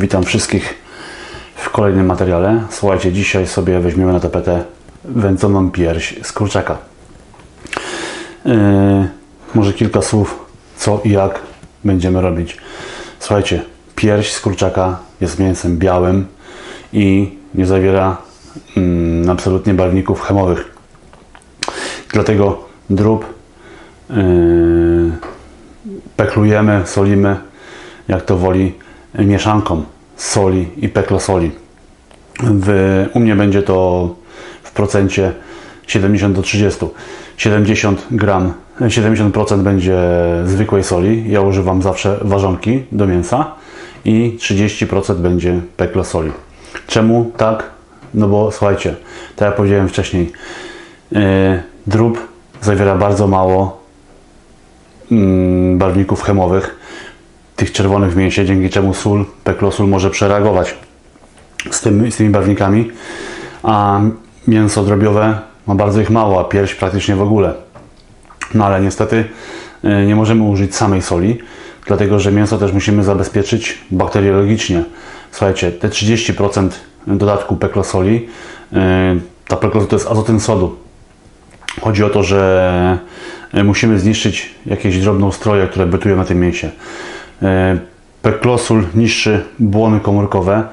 Witam wszystkich w kolejnym materiale. Słuchajcie, dzisiaj sobie weźmiemy na tapetę wędzoną pierś z kurczaka. Yy, może kilka słów, co i jak będziemy robić. Słuchajcie, pierś z kurczaka jest mięsem białym i nie zawiera mm, absolutnie barwników chemowych. Dlatego drób yy, peklujemy, solimy, jak to woli, mieszanką soli i peklosoli. W, u mnie będzie to w procencie 70 do 30. 70 gram, 70% będzie zwykłej soli. Ja używam zawsze ważonki do mięsa i 30% będzie peklosoli. Czemu tak? No bo słuchajcie, tak jak powiedziałem wcześniej, yy, drób zawiera bardzo mało mm, barwników chemowych, tych czerwonych w mięsie, dzięki czemu sól, peklosul może przereagować z, z tymi barwnikami, a mięso drobiowe ma bardzo ich mało, a pierś praktycznie w ogóle. No ale niestety y, nie możemy użyć samej soli, dlatego że mięso też musimy zabezpieczyć bakteriologicznie. Słuchajcie, te 30% dodatku peklosoli, y, ta peklosol to jest azotyn sodu. Chodzi o to, że y, musimy zniszczyć jakieś drobnoustroje, które bytują na tym mięsie. E, Peklosul niszczy błony komórkowe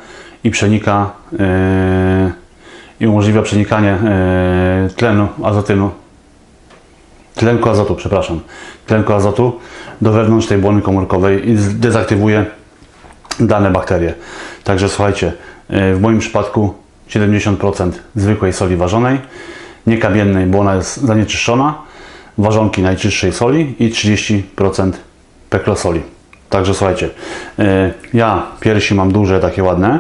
i przenika e, i umożliwia przenikanie e, tlenu azotynu tlenku azotu, przepraszam, tlenku azotu do wewnątrz tej błony komórkowej i dezaktywuje dane bakterie. Także słuchajcie, w moim przypadku 70% zwykłej soli ważonej, niekamiennej, bo ona jest zanieczyszczona, ważonki najczystszej soli i 30% peklosoli. Także słuchajcie, e, ja piersi mam duże, takie ładne.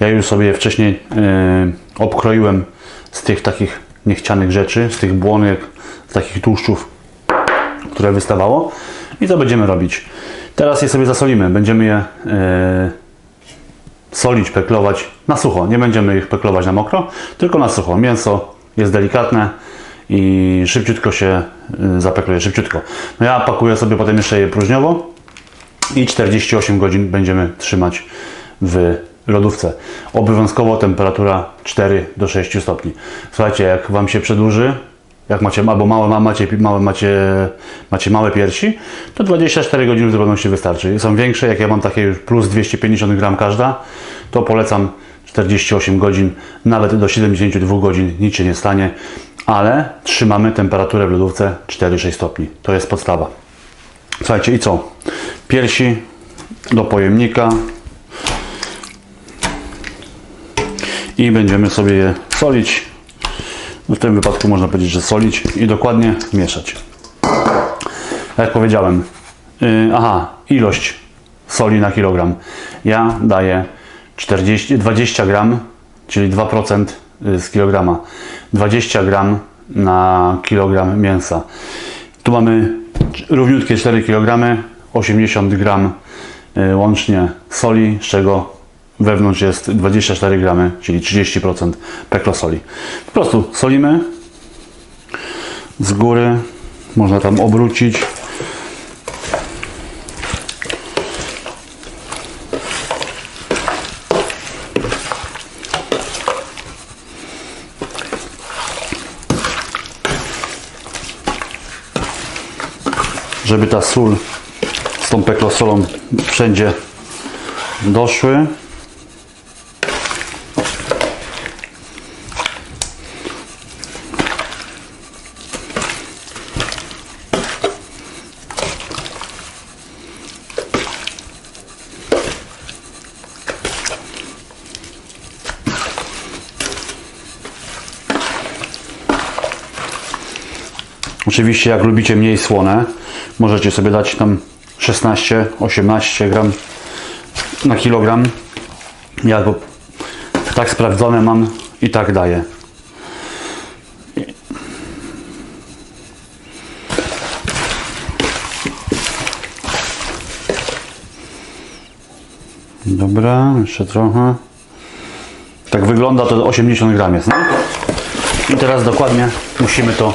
Ja już sobie wcześniej e, obkroiłem z tych takich niechcianych rzeczy, z tych błonek, z takich tłuszczów, które wystawało. I co będziemy robić? Teraz je sobie zasolimy. Będziemy je e, solić, peklować na sucho. Nie będziemy ich peklować na mokro, tylko na sucho. Mięso jest delikatne i szybciutko się zapekluje, szybciutko. No ja pakuję sobie potem jeszcze je próżniowo i 48 godzin będziemy trzymać w lodówce. Obowiązkowo temperatura 4 do 6 stopni. Słuchajcie, jak Wam się przedłuży, jak macie albo małe, macie, małe, macie, macie małe piersi, to 24 godziny w zupełności wystarczy. Są większe, jak ja mam takie już plus 250 gram każda, to polecam 48 godzin, nawet do 72 godzin nic się nie stanie, ale trzymamy temperaturę w lodówce 4-6 stopni. To jest podstawa. Słuchajcie, i co? Piersi do pojemnika i będziemy sobie je solić. W tym wypadku można powiedzieć, że solić i dokładnie mieszać. Jak powiedziałem, yy, aha, ilość soli na kilogram. Ja daję 40, 20 gram, czyli 2% z kilograma. 20 gram na kilogram mięsa. Tu mamy równiutkie 4 kg, 80 g łącznie soli, z czego wewnątrz jest 24 g, czyli 30% peklosoli. Po prostu solimy z góry, można tam obrócić. żeby ta sól tą peklosolą wszędzie doszły. Oczywiście jak lubicie mniej słone, możecie sobie dać tam 16-18 gram na kilogram. Ja go tak sprawdzone mam i tak daję. Dobra, jeszcze trochę. Tak wygląda to 80 gram jest, no? I teraz dokładnie musimy to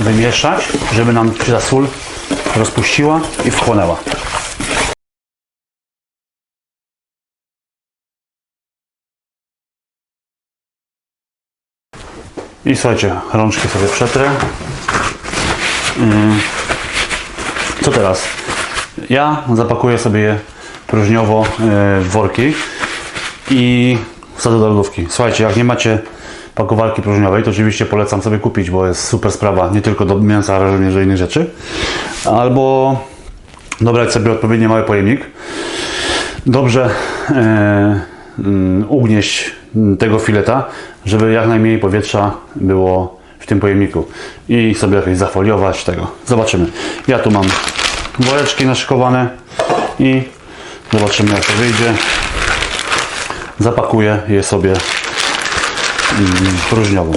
wymieszać, żeby nam ta sól rozpuściła i wchłonęła. I słuchajcie, rączki sobie przetrę. Mm. Co teraz? Ja zapakuję sobie je próżniowo e, w worki i wsadzę do lodówki. Słuchajcie, jak nie macie pakowarki próżniowej, to oczywiście polecam sobie kupić, bo jest super sprawa, nie tylko do mięsa, ale również do innych rzeczy. Albo dobrać sobie odpowiednio mały pojemnik, dobrze mm, ugnieść tego fileta, żeby jak najmniej powietrza było w tym pojemniku i sobie jakoś zafoliować tego. Zobaczymy. Ja tu mam woreczki naszykowane i zobaczymy jak to wyjdzie. Zapakuję je sobie próżniową.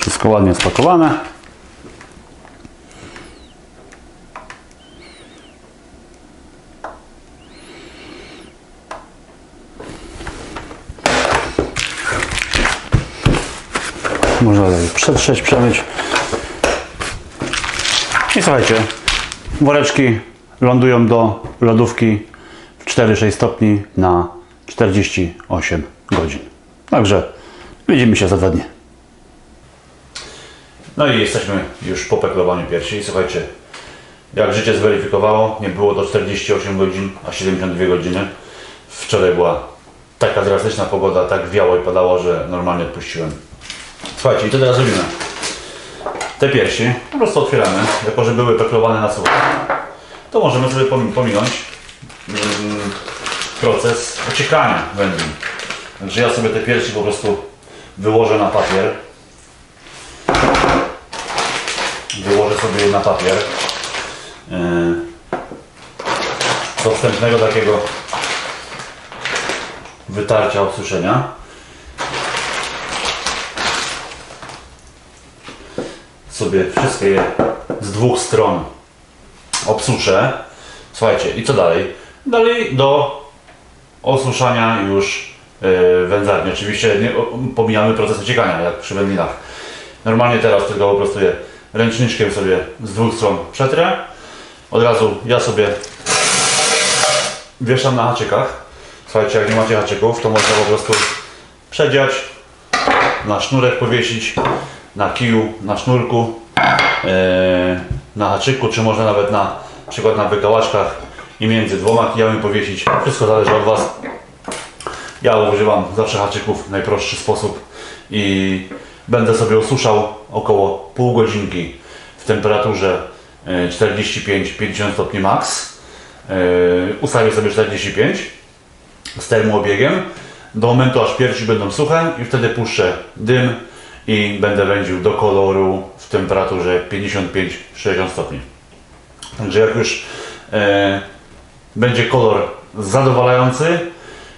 Wszystko ładnie spakowane. Można tak przetrzeć, przemyć. I słuchajcie, woreczki lądują do lodówki w 4-6 stopni na 48 godzin. Także widzimy się za dwa dni. No i jesteśmy już po peklowaniu piersi. Słuchajcie, jak życie zweryfikowało, nie było to 48 godzin, a 72 godziny. Wczoraj była taka drastyczna pogoda, tak wiało i padało, że normalnie odpuściłem. Słuchajcie, i co teraz robimy? Te piersi po prostu otwieramy, jako że były peklowane na sucho. To możemy sobie pomi- pominąć mm, proces ociekania wędlin. Także ja sobie te piersi po prostu wyłożę na papier. Wyłożę sobie je na papier. Yy, do wstępnego takiego wytarcia, odsuszenia. Sobie wszystkie je z dwóch stron obsuszę. Słuchajcie, i co dalej? Dalej do osuszania już yy, wędzarni. Oczywiście nie, pomijamy proces ociekania, jak przy wędlinach. Normalnie teraz tylko po prostu je ręczniczkiem sobie z dwóch stron przetrę. Od razu ja sobie wieszam na haczykach. Słuchajcie, jak nie macie haczyków, to można po prostu przedziać, na sznurek powiesić, na kiju, na sznurku, e, na haczyku, czy może nawet na przykład na wykałaczkach i między dwoma kijami powiesić. Wszystko zależy od Was. Ja używam zawsze haczyków w najprostszy sposób i będę sobie osuszał około pół godzinki w temperaturze e, 45-50 stopni max. E, Ustawię sobie 45 z termoobiegiem do momentu aż piersi będą suche i wtedy puszczę dym i będę wędził do koloru w temperaturze 55-60 stopni. Także jak już e, będzie kolor zadowalający,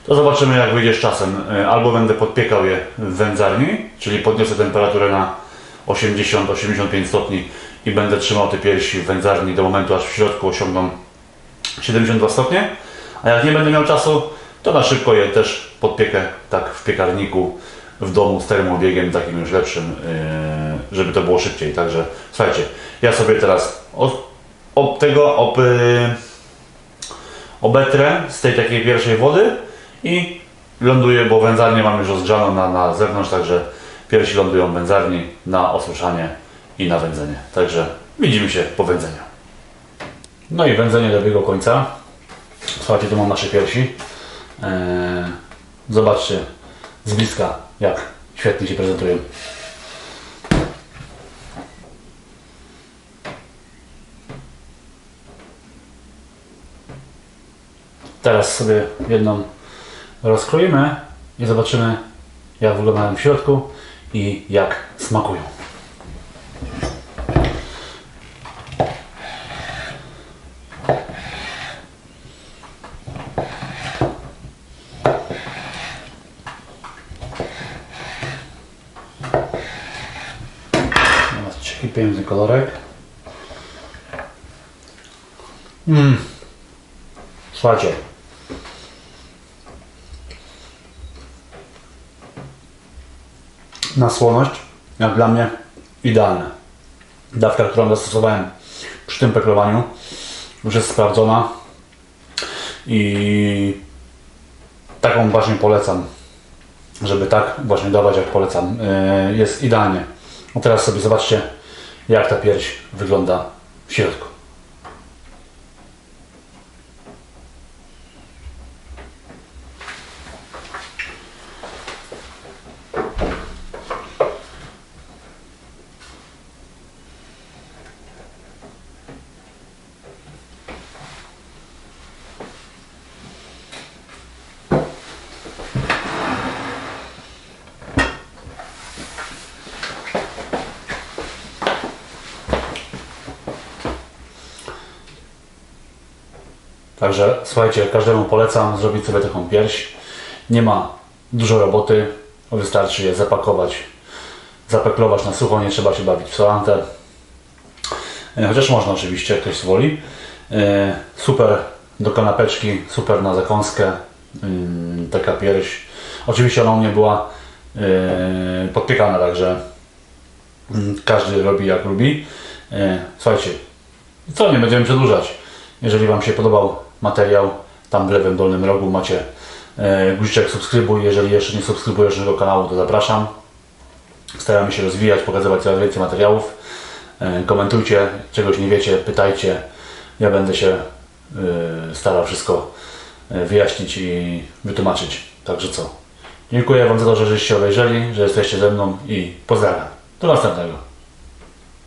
to zobaczymy jak wyjdzie z czasem. E, albo będę podpiekał je w wędzarni, czyli podniosę temperaturę na 80-85 stopni i będę trzymał te piersi w wędzarni do momentu aż w środku osiągną 72 stopnie. A jak nie będę miał czasu, to na szybko je też podpiekę tak w piekarniku w domu z termobiegiem takim już lepszym, yy, żeby to było szybciej. Także słuchajcie, ja sobie teraz od, od tego ob, yy, obetrę z tej takiej pierwszej wody i ląduję, bo wędzarnię mam już rozgrzaną na, na zewnątrz, także piersi lądują w wędzarni na osuszanie i na wędzenie. Także widzimy się po wędzeniu. No i wędzenie dobiegło końca. Słuchajcie, tu mam nasze piersi. Eee, zobaczcie z bliska, jak świetnie się prezentują. Teraz sobie jedną rozkroimy i zobaczymy, jak wyglądają w środku i jak smakują. Zobaczcie, jaki piękny kolorek. Mm. Słuchajcie. Na słoność, jak dla mnie, idealne. Dawka, którą zastosowałem przy tym peklowaniu, już jest sprawdzona i taką właśnie polecam, żeby tak właśnie dawać, jak polecam. Yy, Jest idealnie. A teraz sobie zobaczcie, jak ta pierś wygląda w środku. Także słuchajcie, każdemu polecam zrobić sobie taką pierś. Nie ma dużo roboty, wystarczy je zapakować, zapeklować na sucho, nie trzeba się bawić w solantę. E, Chociaż można oczywiście, jak ktoś woli. E, Super do kanapeczki, super na zakąskę. Taka pierś. Oczywiście ona u mnie była e, podpiekana, także mm, każdy robi jak lubi. Słuchajcie, co nie będziemy przedłużać. Jeżeli Wam się podobał materiał, tam w lewym dolnym rogu macie e, guziczek subskrybuj. Jeżeli jeszcze nie subskrybujesz naszego kanału, to zapraszam. Staramy się rozwijać, pokazywać coraz więcej materiałów. E, komentujcie, czegoś nie wiecie, pytajcie. Ja będę się e, starał wszystko wyjaśnić i wytłumaczyć. Także co? Dziękuję Wam za to, że żeście obejrzeli, że jesteście ze mną i pozdrawiam. Do następnego.